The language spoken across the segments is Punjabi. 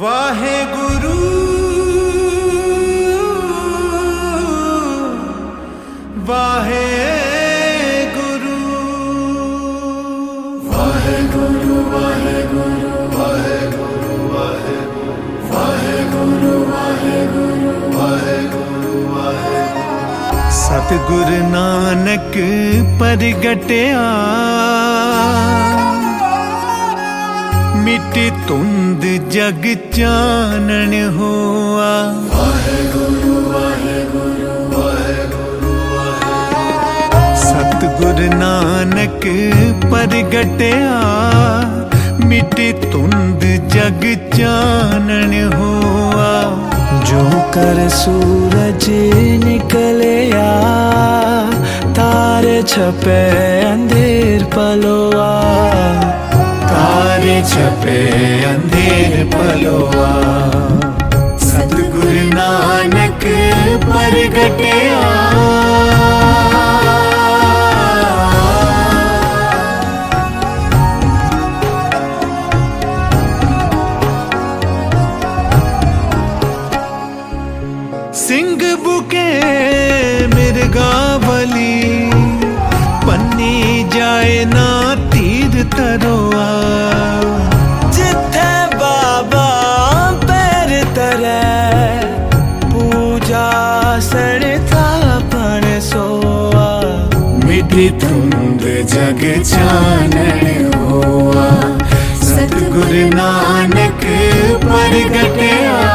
ਵਾਹਿਗੁਰੂ ਵਾਹਿਗੁਰੂ। ਸਤਿਗੁਰ ਨਾਨਕ ਪ੍ਰਗਟਿਆ। ਮਿਟ ਤੁੰਦ ਜਗ ਚਾਨਣ ਹੋਆ। ਵਾਹਿਗੁਰੂ ਵਾਹਿਗੁਰੂ ਵਾਹਿਗੁਰੂ ਸਤਿਗੁਰ ਨਾਨਕ ਪ੍ਰਗਟਿਆ, ਮਿਟ ਤੁੰਦ ਜਗ ਚਾਨਣ ਹੋਆ। ਜੋ ਕਰ ਸੂਰਜ ਨਿਕਲਿਆ, ਤਾਰੇ ਛਪੇ ਅੰਧੇਰ ਪਲੋਆ। तारे छपे अंधेर पलोआ सतगुरु नानक प्रगटिया ਸਿੰਘ ਬੁਕੇ ਮਿਰਗਾ ਬਲੀ ਪੰਨੀ ਜਾਏ ਨਾ रोआ जिथे बाबा पैर तरे पूजा सड़ता पण सोआ। मिठी धुंद जग चानण हुआ। सतगुरु नानक प्रगटया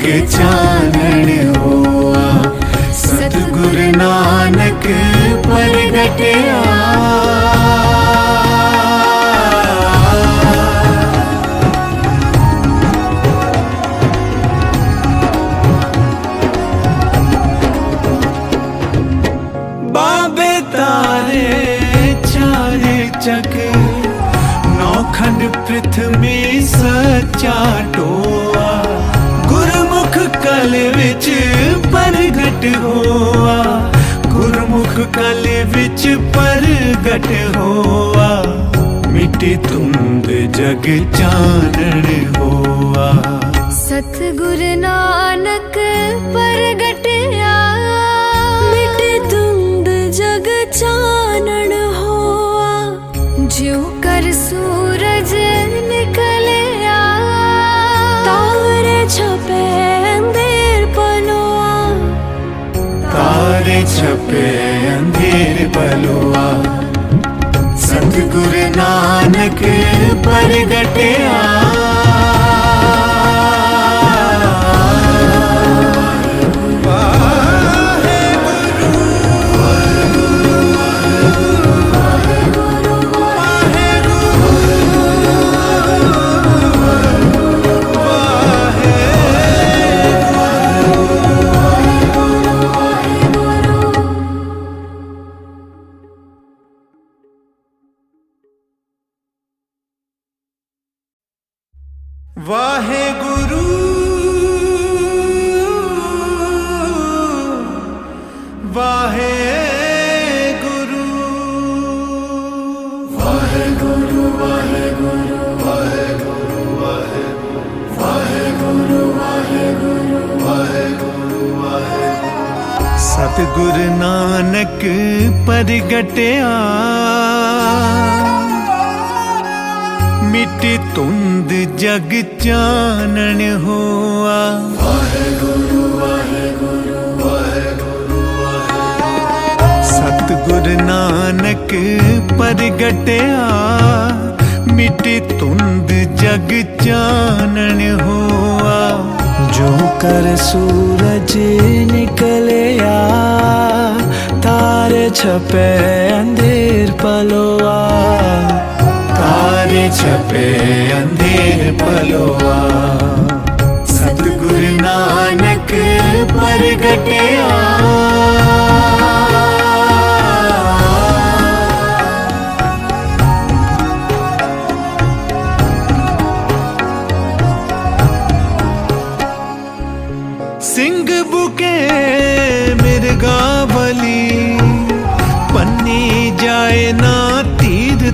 ਜਗ ਚਾਨਣ ਹੋਆ। ਸਤਿਗੁਰ ਨਾਨਕ ਪ੍ਰਗਟਿਆ ਬਾਬੇ ਤਾਰੇ ਚਾਰੇ ਚੱਕ। ਨੌਖੰਡ ਪ੍ਰਥਮੀ ਸੱਚਾ ਟੋ ਪ੍ਰਗਟ ਹੋਆ, ਗੁਰਮੁਖ ਕਲ ਵਿੱਚ ਪ੍ਰਗਟ ਹੋਆ। ਮਿੱਟੀ ਤੁੰਦ ਜਗ ਚਾਨਣ ਹੋਆ। ਸਤਿਗੁਰ ਨਾਨਕ ਪ੍ਰਗਟਿਆ ਛਪੇ ਅੰਧੇਰ ਬਲੁਆ। ਸਤਿਗੁਰ ਨਾਨਕ ਪ੍ਰਗਟਿਆ। ਵਾਹਿਗੁਰੂ ਵਾਹਿਗੁਰੂ। ਵਾਹਿਗੁਰੂ ਵਾਹਿਗੁਰੂ ਵਾਹਿਗੁਰੂ ਵਾਹਿਗੁਰੂ ਵਾਹਿਗੁਰੂ ਵਾਹਿਗੁਰੂ। ਸਤਿਗੁਰ ਨਾਨਕ ਪ੍ਰਗਟਿਆ। ਮਿਟ ਤੁੰਦ ਜਗ ਚਾਨਣ ਹੋਆ। ਵਾਹਿਗੁਰੂ ਵਾਹਿਗੁਰੂ ਵਾਹਿਗੁਰੂ ਸਤਿਗੁਰ ਨਾਨਕ ਪ੍ਰਗਟਿਆ, ਮਿਟ ਤੁੰਦ ਜਗ ਚਾਨਣ ਹੋਆ। ਜੋ ਕਰ ਸੂਰਜ ਨਿਕਲਿਆ, ਤਾਰੇ ਛਪੇ ਅੰਧੇਰ ਪਲੋਆ। ਤਾਰੇ ਛਪੇ ਅੰਧੇਰ ਪਲੋਆ ਸਤਿਗੁਰੂ ਨਾਨਕ ਪ੍ਰਗਟਿਆ ਸਿੰਘ ਬੁਕੇ ਮਿਰਗਾਵਲੀ ਪੰਨੀ ਜਾਏ ਨਾ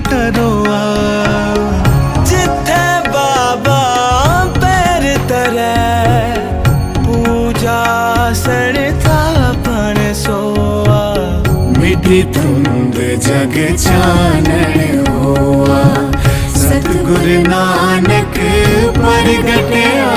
ਤੀਰ ਤਰੋਆ ਜਿੱਥੇ ਬਾਬਾ ਪੈਰ ਤਰੇ ਪੂਜਾ ਸੜਤਾ ਪਣ ਸੋਆ ਮਿੱਠੀ ਧੁੰਦ ਜਗ ਚਾਨਣ ਹੋਆ ਸਤਿਗੁਰ ਨਾਨਕ ਪ੍ਰਗਟਿਆ